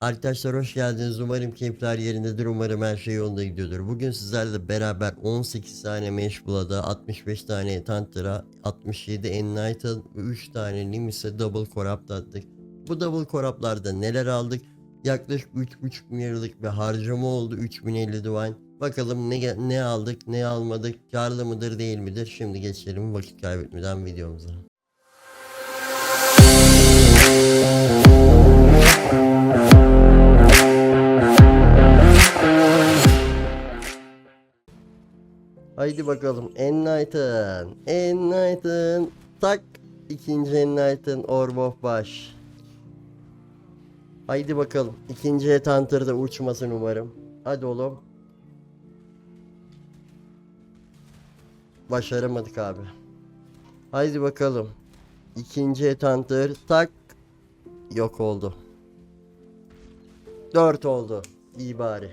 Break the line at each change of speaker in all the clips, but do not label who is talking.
Arkadaşlar hoş geldiniz. Umarım keyifler yerindedir. Umarım her şey yolunda gidiyordur. Bugün sizlerle beraber 18 tane Meşbula'da, 65 tane Tantra, 67 Enlighten ve 3 tane Nimis'e double corrupt attık. Bu double corruptlarda neler aldık? Yaklaşık 3.5 milyarlık bir harcama oldu. 3050 divine. Bakalım ne ne aldık, ne almadık, karlı mıdır, değil midir? Şimdi geçelim vakit kaybetmeden videomuza. Haydi bakalım. Enlighten. Enlighten. Tak. İkinci Enlighten Orb of Baş. Haydi bakalım. İkinci Hunter'da uçmasın umarım. Hadi oğlum. Başaramadık abi. Haydi bakalım. İkinci Hunter. Tak. Yok oldu. 4 oldu. İyi bari.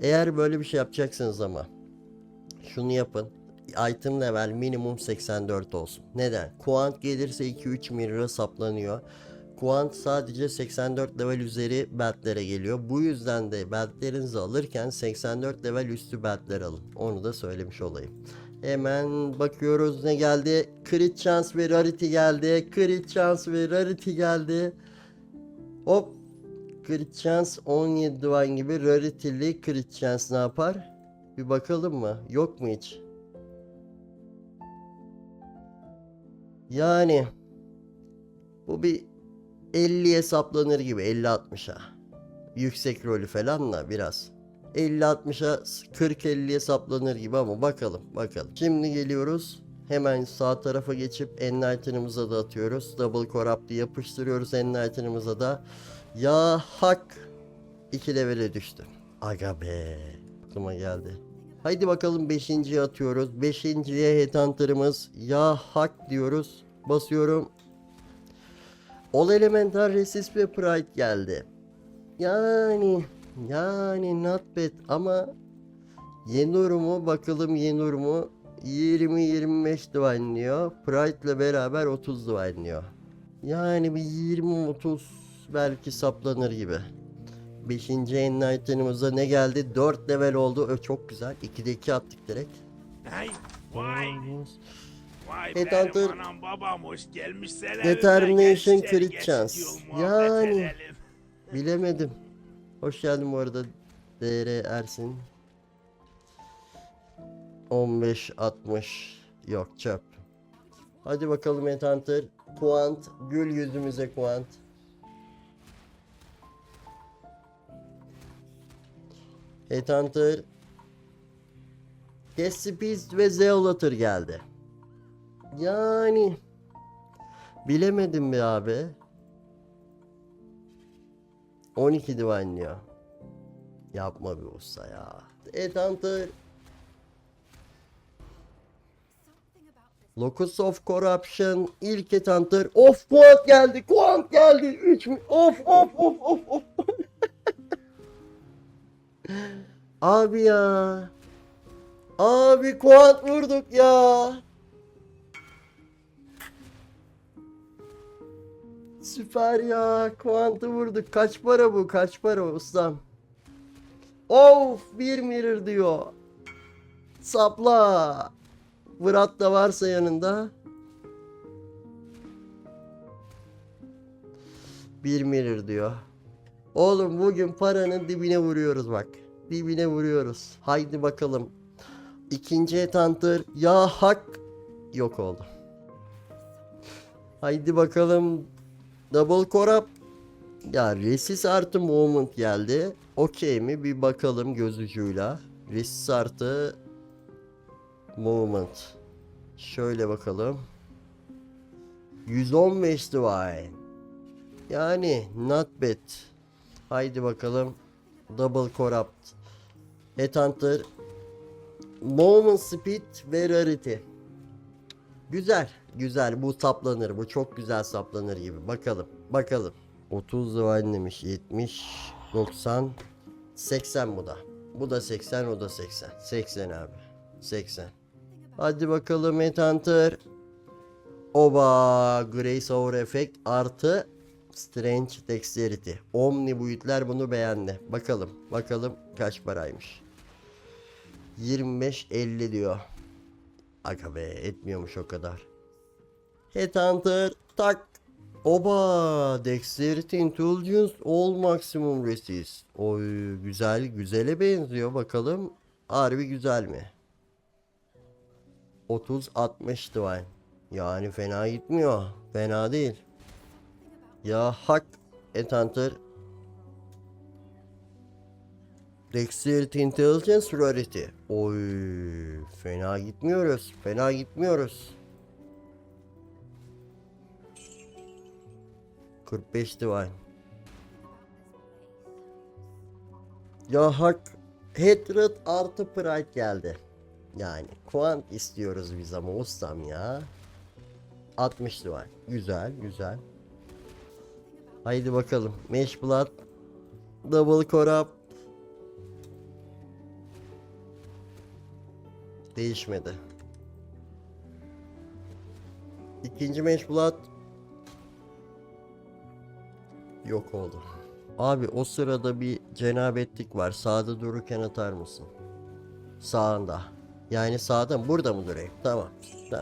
Eğer böyle bir şey yapacaksınız ama şunu yapın. Item level minimum 84 olsun. Neden? Kuant gelirse 2-3 mirror'a saplanıyor. Kuant sadece 84 level üzeri beltlere geliyor. Bu yüzden de beltlerinizi alırken 84 level üstü beltler alın. Onu da söylemiş olayım. Hemen bakıyoruz ne geldi. Crit chance ve rarity geldi. Crit chance ve rarity geldi. Hop. Crit chance 17 divine gibi rarity'li crit chance ne yapar? Bir bakalım mı? Yok mu hiç? Yani bu bir 50'ye saplanır gibi 50-60'a. Yüksek rolü falan da biraz. 50-60'a 40-50'ye saplanır gibi ama bakalım bakalım. Şimdi geliyoruz. Hemen sağ tarafa geçip Enlighten'ımıza da atıyoruz. Double Corrupt'ı yapıştırıyoruz Enlighten'ımıza da. Ya hak 2 levele düştü. Aga be. Aklıma geldi. Haydi bakalım 5.ye atıyoruz. 5.ye Headhunter'ımız ya hak diyoruz. Basıyorum. All Elemental Resist ve Pride geldi. Yani yani not bad ama Yenur mu bakalım Yenur mu 20-25 divanlıyor. Pride ile beraber 30 divanlıyor. Yani bir 20-30 belki saplanır gibi. 5. Enlighten'ımıza ne geldi? 4 level oldu. Ö, çok güzel. 2'de 2 attık direkt.
Hey, vay, vay
Headhunter-
anam babam hoş gelmişler.
Determination crit chance. Yani. Bilemedim. Hoş geldin bu arada DR Ersin. 15 60 yok çöp. Hadi bakalım Headhunter. Kuant gül yüzümüze Kuant. Headhunter Cassie ve Zeolator geldi. Yani bilemedim mi abi? 12 divanlıyor. Yapma bir usta ya. Headhunter Locus of Corruption ilk Headhunter of Quant geldi Quant geldi 3 mi of of of of of Abi ya Abi Quant vurduk ya Süper ya. Kuantı vurduk. Kaç para bu? Kaç para ustam? Of bir mirror diyor. Sapla. Murat da varsa yanında. Bir mirror diyor. Oğlum bugün paranın dibine vuruyoruz bak. Dibine vuruyoruz. Haydi bakalım. İkinci etantır. Ya hak. Yok oldu. Haydi bakalım. Double corrupt. Ya resist artı movement geldi. Okey mi? Bir bakalım göz ucuyla. Resist artı movement. Şöyle bakalım. 115 divine. Yani not bad. Haydi bakalım. Double corrupt. Headhunter. Movement speed ve rarity. Güzel. Güzel. Bu saplanır. Bu çok güzel saplanır gibi. Bakalım. Bakalım. 30 divine demiş. 70. 90. 80 bu da. Bu da 80. O da 80. 80 abi. 80. Hadi bakalım Headhunter. Oba. Grace over effect artı Strange Dexterity. Omni boyutlar bunu beğendi. Bakalım. Bakalım kaç paraymış. 25-50 diyor. Aga be etmiyormuş o kadar. Headhunter tak. Oba Dexterity Intelligence All Maximum Resist. Oy güzel güzele benziyor bakalım. Harbi güzel mi? 30-60 Divine. Yani fena gitmiyor. Fena değil. Ya hak Headhunter Dexterity Intelligence Rarity. Oy fena gitmiyoruz. Fena gitmiyoruz. 45 divine. Ya hak Hatred artı Pride geldi. Yani Quant istiyoruz biz ama ustam ya. 60 divine. Güzel güzel. Haydi bakalım. Mesh Blood. Double Corrupt. Değişmedi. İkinci Mesh Blood. Yok oldu. Abi o sırada bir cenabetlik var. Sağda dururken atar mısın? Sağında. Yani sağda mı? Burada mı durayım? Tamam.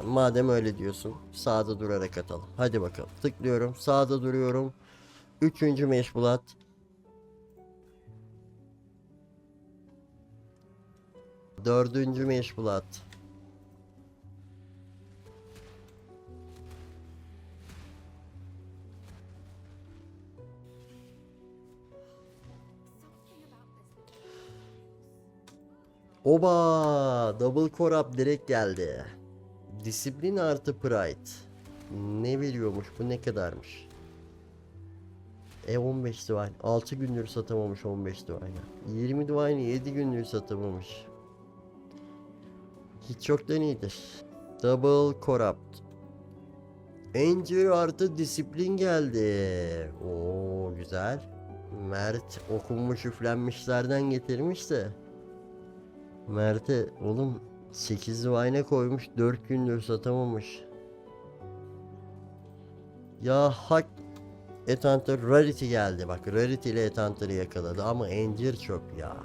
Madem öyle diyorsun. Sağda durarak atalım. Hadi bakalım. Tıklıyorum. Sağda duruyorum. Üçüncü meşbulat. Dördüncü meşbulat. Oba! Double core direkt geldi. Disiplin artı pride. Ne veriyormuş bu ne kadarmış? E 15 divine. 6 gündür satamamış 15 divine'ı. 20 divine'ı 7 gündür satamamış. Hiç yoktan iyidir. Double corrupt. Anger artı disiplin geldi. Oo güzel. Mert okunmuş üflenmişlerden getirmiş de. Mert'e oğlum 8 divine koymuş 4 gündür satamamış. Ya hak Etanter Rarity geldi. Bak Rarity ile Etanter'ı yakaladı ama Encir çöp ya.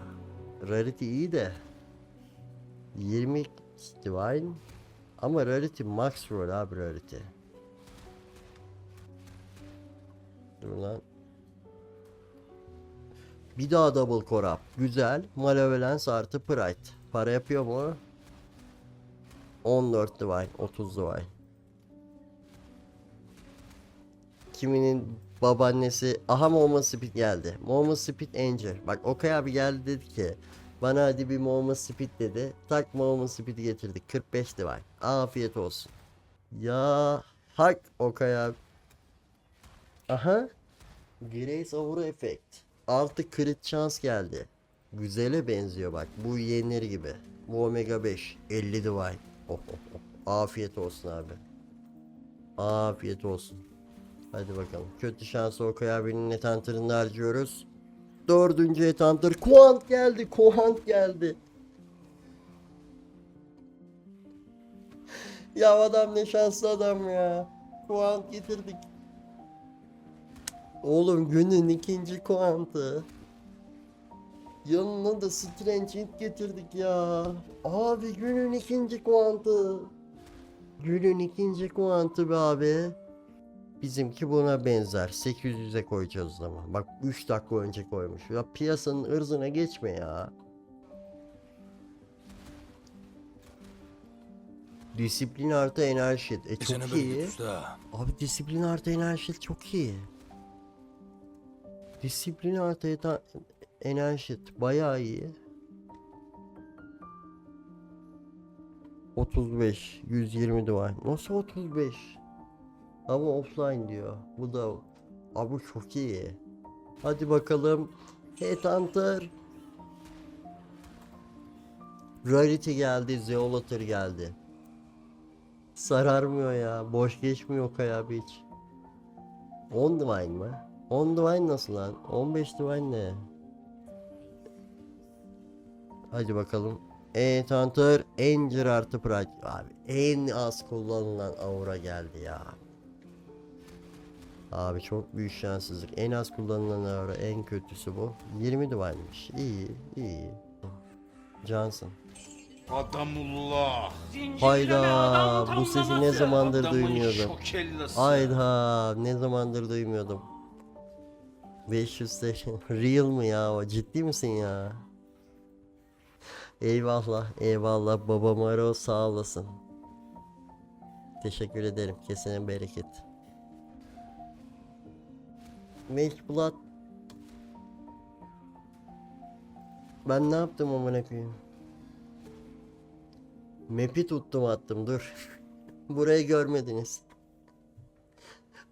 Rarity iyi de 20 Divine ama Rarity max roll abi Rarity. Dur lan. Bir daha double corrupt. Güzel. Malevolence artı pride. Para yapıyor mu? 14 divine. 30 divine. Kiminin babaannesi aha Momo Speed geldi. Momo Speed Angel. Bak Okay abi geldi dedi ki bana hadi bir Momo Speed dedi. Tak Momo Speed'i getirdik. 45 divine. Afiyet olsun. Ya hak Okay abi. Aha. Grace Over Effect. Artı crit şans geldi. Güzele benziyor bak. Bu yenileri gibi. Bu Omega 5. 50 divine. Oh, oh, oh. Afiyet olsun abi. Afiyet olsun. Hadi bakalım. Kötü şansı Okay abinin etantırını harcıyoruz. Dördüncü etantır. Kuant geldi. Kuant geldi. Ya adam ne şanslı adam ya. Kuant getirdik. Oğlum günün ikinci kuantı. Yanına da Strange Hint getirdik ya. Abi günün ikinci kuantı. Günün ikinci kuantı be abi. Bizimki buna benzer. 800'e koyacağız o zaman. Bak 3 dakika önce koymuş. Ya piyasanın ırzına geçme ya. Disiplin artı enerji. E çok iyi. Abi disiplin artı enerji çok iyi. Disiplin artı enerji bayağı iyi. 35, 120 divine. Nasıl 35? Ama offline diyor. Bu da abi çok iyi. Hadi bakalım. Headhunter. Rarity geldi, Zeolator geldi. Sararmıyor ya. Boş geçmiyor Kaya hiç. 10 divine mı? 10 divine nasıl lan? 15 divine ne? Hadi bakalım. Evet Hunter Anger artı Pride abi en az kullanılan aura geldi ya. Abi çok büyük şanssızlık. En az kullanılan ara en kötüsü bu. 20 divine'miş. İyi, iyi. Johnson.
Adamullah.
Hayda bu sesi ne zamandır
Adamın
duymuyordum. Hayda ne zamandır duymuyordum. 500 TL. Real mı ya o? Ciddi misin ya? Eyvallah, eyvallah. Babam ara sağ olasın. Teşekkür ederim. Kesene bereket. Mage Blood. Ben ne yaptım amına koyayım? Map'i tuttum attım dur. Burayı görmediniz.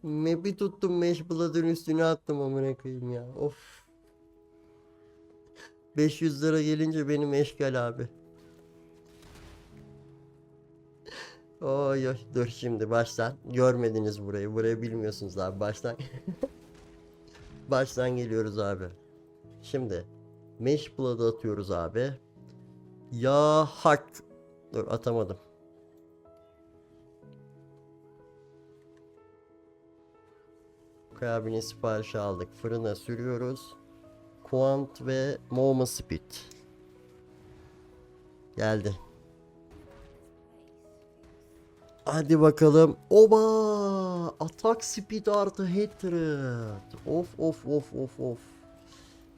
Map'i tuttum Mesh Blood'ın üstüne attım amına koyayım ya. Of. 500 lira gelince benim eşkal abi. Oy oy dur şimdi baştan. Görmediniz burayı. Burayı bilmiyorsunuz abi baştan. baştan geliyoruz abi. Şimdi Mesh Blood'ı atıyoruz abi. Ya hak. Dur atamadım. Kıyabinin siparişi aldık. Fırına sürüyoruz. Quant ve Moma Speed. Geldi. Hadi bakalım. Oba! Atak speed artı hatred. Of of of of of.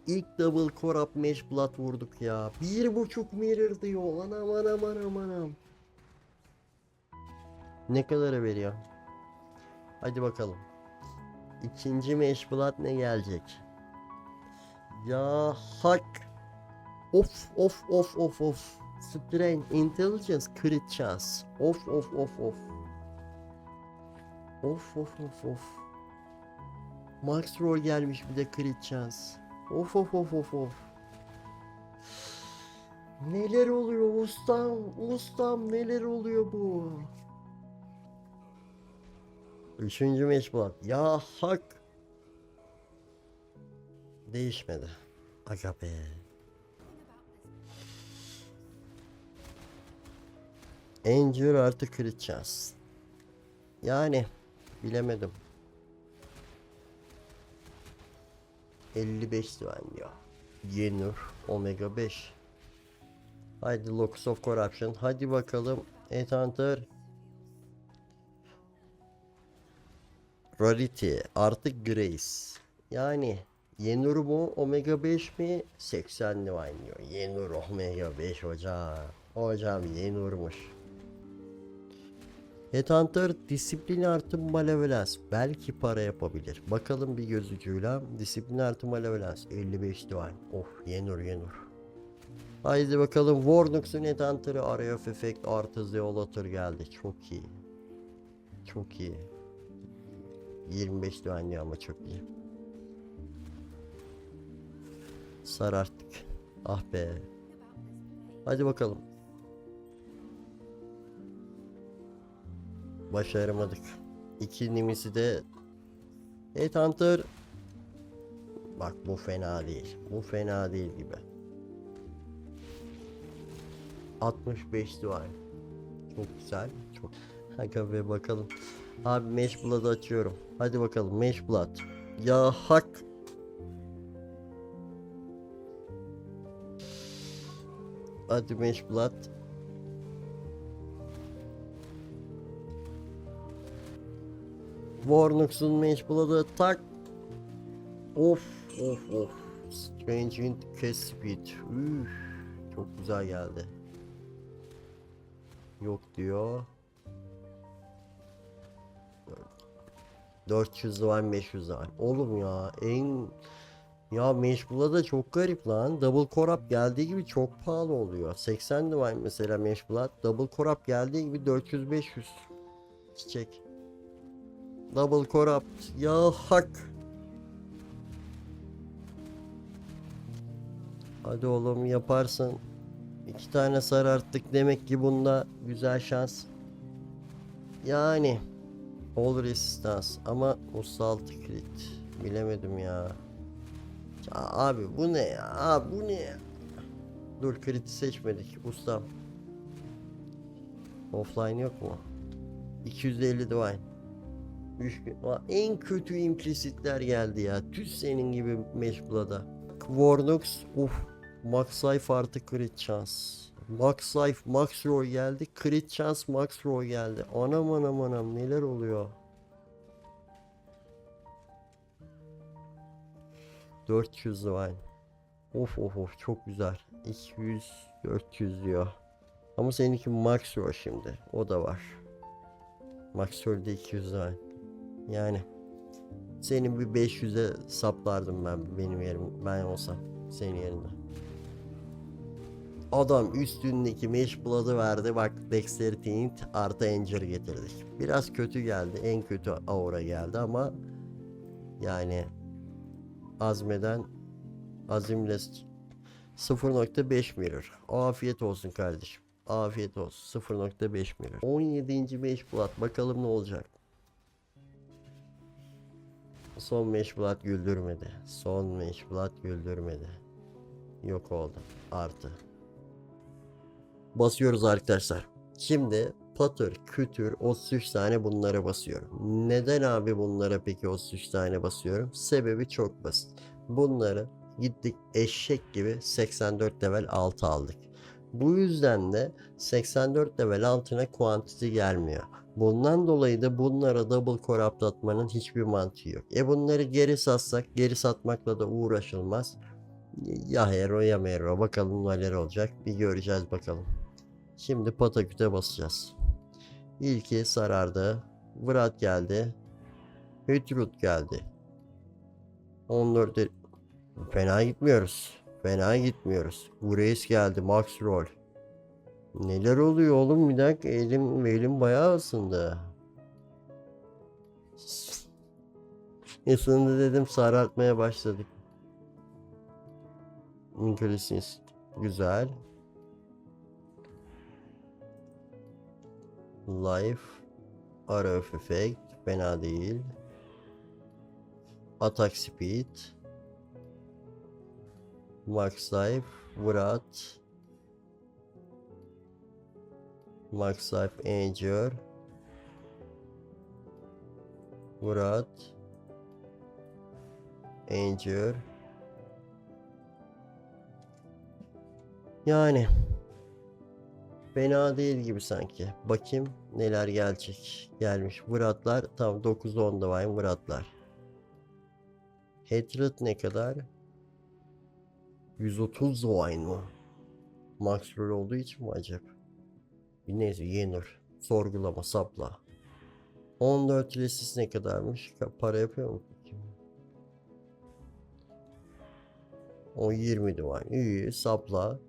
İlk double core up mesh blood vurduk ya. Bir buçuk mirror diyor. Anam anam anam anam. Ne kadara veriyor? Hadi bakalım. İkinci mesh blood ne gelecek? Ya hak. Of of of of of. Strength, intelligence, crit chance. Of of of of. Of of of of. Max roll gelmiş bir de crit chance. Of of of of of. Neler oluyor ustam? Ustam neler oluyor bu? Üçüncü meşbulat. Ya hak. Değişmedi. Aga. Endure artı crit chance. Yani bilemedim. 55 divan diyor. Yenur Omega 5. Haydi Locus of Corruption. Hadi bakalım. Headhunter. Rarity artık Grace. Yani Yenur mu Omega 5 mi 80 divine diyor. Yenur Omega 5 hocam. Hocam Yenur'muş. Headhunter disiplin artı malevolence. Belki para yapabilir. Bakalım bir gözücüyle. Disiplin artı malevolence. 55 divine. Oh Yenur Yenur. Haydi bakalım Warnox'un Headhunter'ı Array of Effect artı Zeolator geldi. Çok iyi. Çok iyi. 25 güvenli ama çok iyi. Sar artık. Ah be. Hadi bakalım. Başaramadık. İki nimisi de Headhunter Bak bu fena değil. Bu fena değil gibi. 65 duvar. Çok güzel. Çok. Hadi be bakalım. Abi Mesh Blood'ı açıyorum. Hadi bakalım Mesh Blood. Ya hak. Hadi Mesh Blood. Warnox'un Mesh Blood'ı tak. Of of of. Strange Wind Cast Speed. Üf, çok güzel geldi. Yok diyor. 400 var 500 var. Oğlum ya en ya Meşbula da çok garip lan. Double Corrupt geldiği gibi çok pahalı oluyor. 80 var mesela Meşbula. Double Corrupt geldiği gibi 400-500. Çiçek. Double Corrupt. Ya hak. Hadi oğlum yaparsın. İki tane sarı arttık demek ki bunda güzel şans. Yani. All resistance ama Usaltı crit. Bilemedim ya. ya. Abi bu ne ya? Abi bu ne ya? Dur crit'i seçmedik ustam. Offline yok mu? 250 divine. En kötü implisitler geldi ya. Tüs senin gibi Meşbula'da. Warnox. Uf. Max Life artı crit chance. Max Life, Max Roy geldi. Crit chance, Max Roy geldi. Anam anam anam neler oluyor? 400 wine. Of of of çok güzel. 200 400 diyor. Ama seninki Max Roy şimdi. O da var. Max Roy'de 200 wine. Yani senin bir 500'e saplardım ben benim yerim ben olsam senin yerinde. Adam üstündeki mesh blood'ı verdi bak Dexterity int artı Anger getirdik. Biraz kötü geldi en kötü aura geldi ama yani azmeden azimle s- 0.5 mirror. Afiyet olsun kardeşim. Afiyet olsun. 0.5 mirror. 17. mesh blood bakalım ne olacak. Son meşbulat güldürmedi. Son meşbulat güldürmedi. Yok oldu. Artı. Basıyoruz arkadaşlar. Şimdi patır, kütür, 33 tane bunlara basıyorum. Neden abi bunlara peki 33 tane basıyorum? Sebebi çok basit. Bunları gittik eşek gibi 84 level 6 aldık. Bu yüzden de 84 level altına quantity gelmiyor. Bundan dolayı da bunlara double core atlatmanın hiçbir mantığı yok. E bunları geri satsak geri satmakla da uğraşılmaz. Ya hero ya mero bakalım neler olacak bir göreceğiz bakalım. Şimdi pataküte basacağız. İlki sarardı. Vrat geldi. Hütrut geldi. 14 e- Fena gitmiyoruz. Fena gitmiyoruz. Ureis geldi. Max Roll. Neler oluyor oğlum bir dakika elim elim bayağı ısındı. Isındı dedim sarartmaya başladık. Increases güzel. Life RF effect fena değil. Attack speed Max life Vrat Life Anger Murat Anger Yani Fena değil gibi sanki. Bakayım neler gelecek. Gelmiş. Muratlar tam 9 10 da var Muratlar. Hatred ne kadar? 130 wine mı? Max olduğu için mi acaba? Neyse yenir. Sorgulama sapla. 14 lesis ne kadarmış? Ka- Para yapıyor mu? O 20 divine. İyi sapla.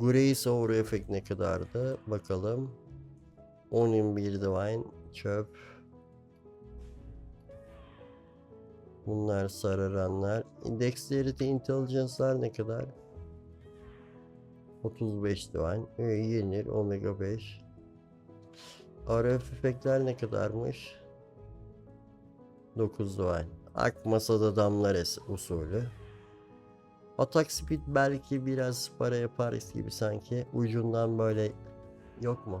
Grace Aura Effect ne kadardı? Bakalım. 11 divine. Çöp. Bunlar sararanlar. Dexterity Intelligence'lar ne kadar? 35 divine. Ee, yenir. Omega 5. RF efektler ne kadarmış? 9 divine. Ak masada damlar usulü. Attack speed belki biraz para yaparız gibi sanki. Ucundan böyle yok mu?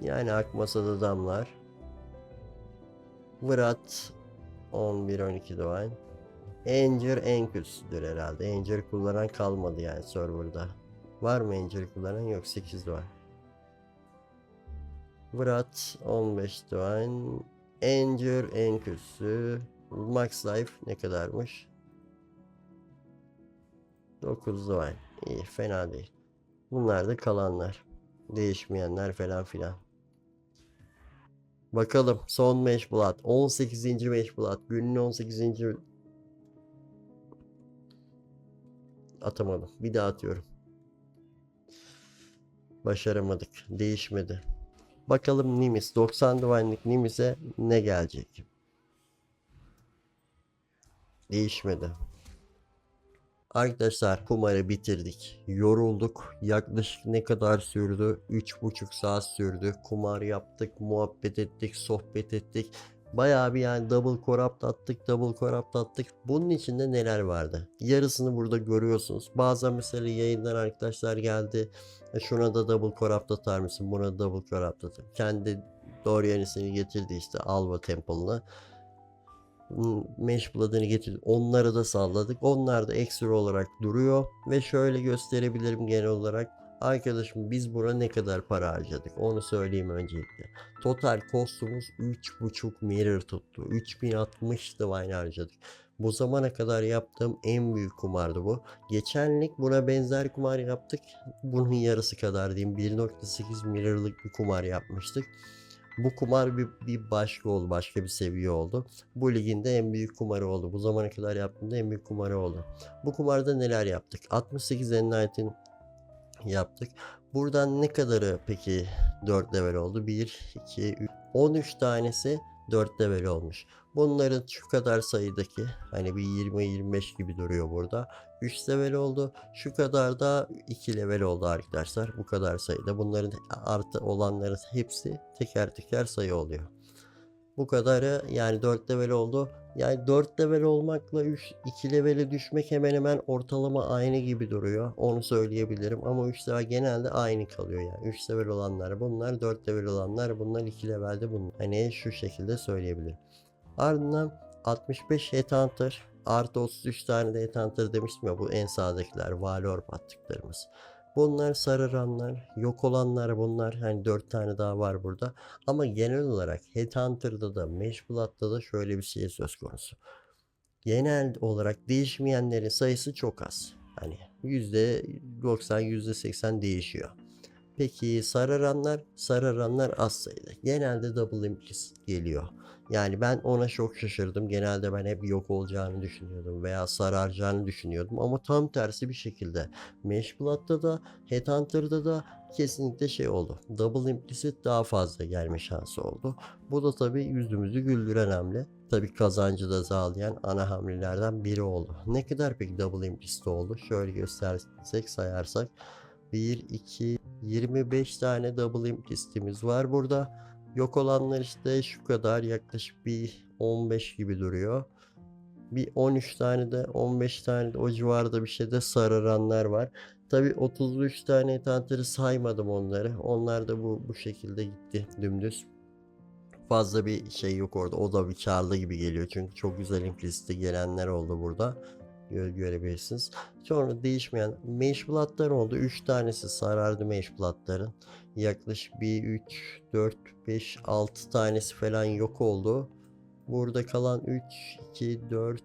Yani ak masada damlar. Vrat 11-12 divine. Anger en kötüsüdür herhalde. Anger kullanan kalmadı yani serverda. Var mı Anger kullanan? Yok 8 divine. Vrat 15 divine. Anger en kötüsü. Max Life ne kadarmış? 9 divine. İyi fena değil. Bunlar da kalanlar. Değişmeyenler falan filan. Bakalım son Mesh Blood. 18. Mesh Blood. Günün 18. Atamadım. Bir daha atıyorum. Başaramadık. Değişmedi. Bakalım Nimis. 90 Divine'lik Nimis'e ne gelecek? Değişmedi. Arkadaşlar kumarı bitirdik. Yorulduk. Yaklaşık ne kadar sürdü? 3,5 saat sürdü. Kumar yaptık, muhabbet ettik, sohbet ettik. Bayağı bir yani double corrupt attık, double corrupt attık. Bunun içinde neler vardı? Yarısını burada görüyorsunuz. Bazen mesela yayından arkadaşlar geldi. "E, Şuna da double corrupt atar mısın? Buna da double corrupt atar. Kendi doğru getirdi işte Alva Temple'ını. Hmm, Mesh Blood'ını getirdi. Onları da salladık. Onlar da ekstra olarak duruyor. Ve şöyle gösterebilirim genel olarak. Arkadaşım biz buna ne kadar para harcadık? Onu söyleyeyim öncelikle. Total kostumuz 3.5 mirror tuttu. 3060 divine harcadık. Bu zamana kadar yaptığım en büyük kumardı bu. Geçenlik buna benzer kumar yaptık. Bunun yarısı kadar diyeyim. 1.8 mirror'lık bir kumar yapmıştık. Bu kumar bir, bir başka oldu. Başka bir seviye oldu. Bu ligin de en büyük kumarı oldu. Bu zamana kadar yaptığımda en büyük kumarı oldu. Bu kumarda neler yaptık? 68 Enlight'in yaptık. Buradan ne kadarı peki 4 level oldu? 1, 2, 3, 13 tanesi 4 level olmuş. Bunların şu kadar sayıdaki hani bir 20-25 gibi duruyor burada. 3 level oldu. Şu kadar da 2 level oldu arkadaşlar. Bu kadar sayıda. Bunların artı olanların hepsi teker teker sayı oluyor. Bu kadarı yani 4 level oldu. Yani 4 level olmakla 3 2 levele düşmek hemen hemen ortalama aynı gibi duruyor. Onu söyleyebilirim ama 3 level genelde aynı kalıyor yani. 3 level olanlar bunlar, 4 level olanlar bunlar, 2 levelde bunlar. Hani şu şekilde söyleyebilirim. Ardından 65 Headhunter artı 33 tane de Headhunter demiştim ya bu en sağdakiler Valor attıklarımız. Bunlar sarıranlar, yok olanlar bunlar. Hani 4 tane daha var burada. Ama genel olarak Headhunter'da da Mesh Blood'da da şöyle bir şey söz konusu. Genel olarak değişmeyenlerin sayısı çok az. Hani %90 %80 değişiyor. Peki sararanlar, sararanlar az sayıda. Genelde double implicit geliyor. Yani ben ona çok şaşırdım. Genelde ben hep yok olacağını düşünüyordum veya sararacağını düşünüyordum. Ama tam tersi bir şekilde Mesh Blood'da da Headhunter'da da kesinlikle şey oldu. Double implicit daha fazla gelme şansı oldu. Bu da tabii yüzümüzü güldüren hamle. Tabii kazancı da sağlayan ana hamlelerden biri oldu. Ne kadar peki double implicit oldu? Şöyle göstersek sayarsak 1, 2, 25 tane double implicit'imiz var burada. Yok olanlar işte şu kadar yaklaşık bir 15 gibi duruyor. Bir 13 tane de 15 tane de o civarda bir şey de sararanlar var. Tabi 33 tane tantırı saymadım onları. Onlar da bu bu şekilde gitti dümdüz. Fazla bir şey yok orada. O da bir karlı gibi geliyor. Çünkü çok güzel implicit'e gelenler oldu burada. Gö- görebilirsiniz. Sonra değişmeyen Mesh Blood'lar oldu. 3 tanesi sarardı Mesh Blood'ların. Yaklaşık bir 3, 4, 5, 6 tanesi falan yok oldu. Burada kalan 3, 2, 4,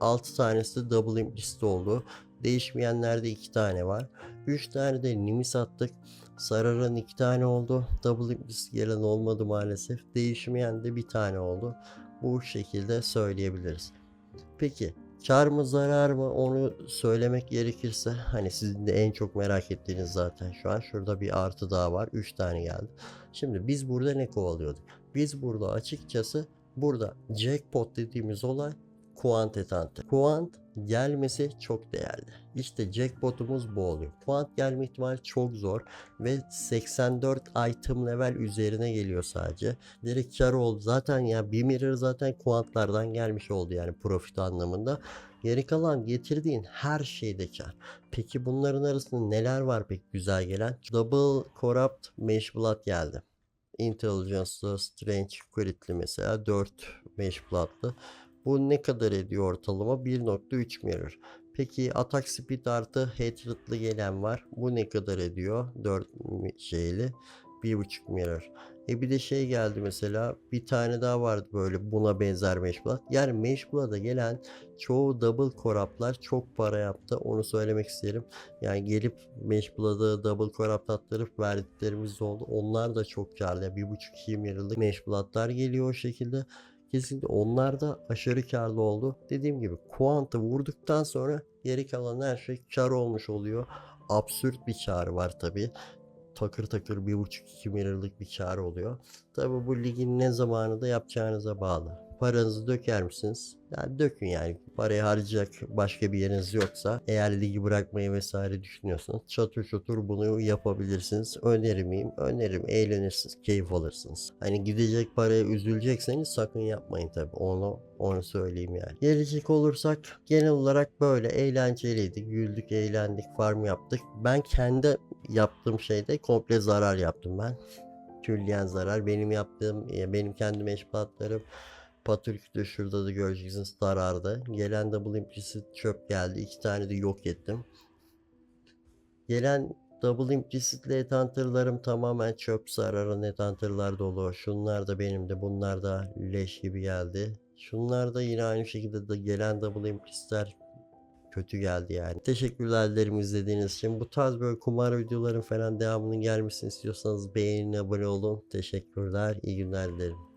6 tanesi double implicit oldu. Değişmeyenlerde 2 tane var. 3 tane de Nimis attık. Sararan 2 tane oldu. Double implicit gelen olmadı maalesef. Değişmeyen de bir tane oldu. Bu şekilde söyleyebiliriz. Peki kar mı zarar mı onu söylemek gerekirse hani sizin de en çok merak ettiğiniz zaten şu an şurada bir artı daha var 3 tane geldi. Şimdi biz burada ne kovalıyorduk? Biz burada açıkçası burada jackpot dediğimiz olay Quant etantı. Quant gelmesi çok değerli. İşte jackpotumuz bu oluyor. Quant gelme ihtimali çok zor ve 84 item level üzerine geliyor sadece. Direkt kar oldu. Zaten ya bir mirror zaten Quant'lardan gelmiş oldu yani profit anlamında. Geri kalan getirdiğin her şeyde kar. Peki bunların arasında neler var pek güzel gelen? Double Corrupt Mesh Blood geldi. Intelligence'lı, Strange Crit'li mesela 4 Mesh Blood'lı. Bu ne kadar ediyor ortalama? 1.3 mirror. Peki atak speed artı hatred'lı gelen var. Bu ne kadar ediyor? 4 mi- şeyli. 1.5 mirror. E bir de şey geldi mesela bir tane daha vardı böyle buna benzer Blood. Yani Mesh Blood'a gelen çoğu double corrupt'lar çok para yaptı. Onu söylemek isterim. Yani gelip Blood'ı double corrupt attırıp verdiklerimiz oldu. Onlar da çok karlı. Yani 1.5-2 mirror'lık Mesh Blood'lar geliyor o şekilde. Kesinlikle onlar da aşırı karlı oldu. Dediğim gibi Quant'ı vurduktan sonra geri kalan her şey kar olmuş oluyor. Absürt bir kar var tabi. Takır takır bir buçuk iki mirror'lık bir kar oluyor. Tabi bu ligin ne zamanı da yapacağınıza bağlı. Paranızı döker misiniz? Yani dökün yani. Parayı harcayacak başka bir yeriniz yoksa eğer ligi bırakmayı vesaire düşünüyorsanız çatır çutur bunu yapabilirsiniz. Önerir miyim? Öneririm. Eğlenirsiniz. Keyif alırsınız. Hani gidecek paraya üzülecekseniz sakın yapmayın tabi. Onu onu söyleyeyim yani. Gelecek olursak genel olarak böyle eğlenceliydi. Güldük, eğlendik, farm yaptık. Ben kendi yaptığım şeyde komple zarar yaptım ben. Külliyen zarar. Benim yaptığım, benim kendi meşgulatlarım Patürk'te şurada da göreceksiniz zarardı. Gelen double implicit çöp geldi. İki tane de yok ettim. Gelen double implicit net hunter'larım tamamen çöp zararı net hunter'lar dolu. Şunlar da benim de bunlar da leş gibi geldi. Şunlar da yine aynı şekilde de gelen double implicitler kötü geldi yani. Teşekkürler ederim izlediğiniz için. Bu tarz böyle kumar videoların falan devamının gelmesini istiyorsanız beğenin, abone olun. Teşekkürler. İyi günler dilerim.